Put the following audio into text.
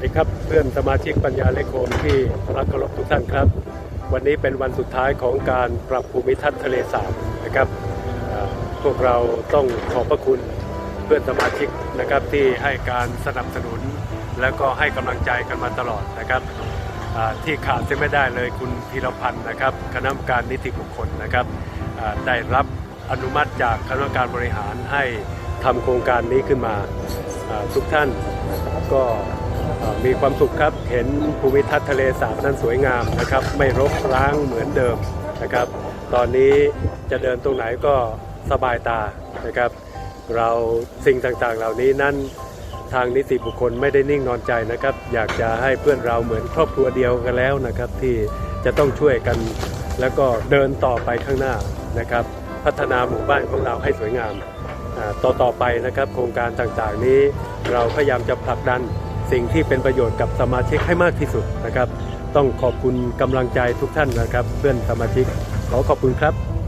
วัสดีครับเพื่อนสมาชิกปัญญาเลขโคนที่รักเคารพทุกท่านครับ วันนี้เป็นวันสุดท้ายของการปรับภูมิทัศน์ทะเลสาบนะครับพวกเราต้องขอบพระคุณเพื่อนสมาชิกนะครับที่ให้การสนับสนุน แล้วก็ให้กำลังใจกันมาตลอดนะครับที่ขาดเสียไม่ได้เลยคุณพีรพันธ์นะครับคณะกรรมการนิติบุคคลนะครับได้รับอนุมัติจากคณะกรรมการบริหารให้ทำโครงการนี้ขึ้นมาทุกท่านก็ มีความสุขครับ เห็นภูมิทัศน์ทะเลสาบนั้นสวยงามนะครับ ไม่รกร้างเหมือนเดิมนะครับ ตอนนี้จะเดินตรงไหนก็สบายตานะครับ เราสิ่งต่างๆเหล่านี้นั้นทางนิติบุคคลไม่ได้นิ่งนอนใจนะครับ อยากจะให้เพื่อนเราเหมือนครอบครัวเดียวกันแล้วนะครับ ที่จะต้องช่วยกันแล้วก็เดินต่อไปข้างหน้านะครับ พัฒนาหมู่บ้านของเราให้สวยงามต่อต่อไปนะครับ โครงการต่างๆนี้เราพยายามจะผลักดัน สิ่งที่เป็นประโยชน์กับสมาชิกให้มากที่สุดนะครับ ต้องขอบคุณกำลังใจทุกท่านนะครับ เพื่อนสมาชิกขอขอบคุณครับ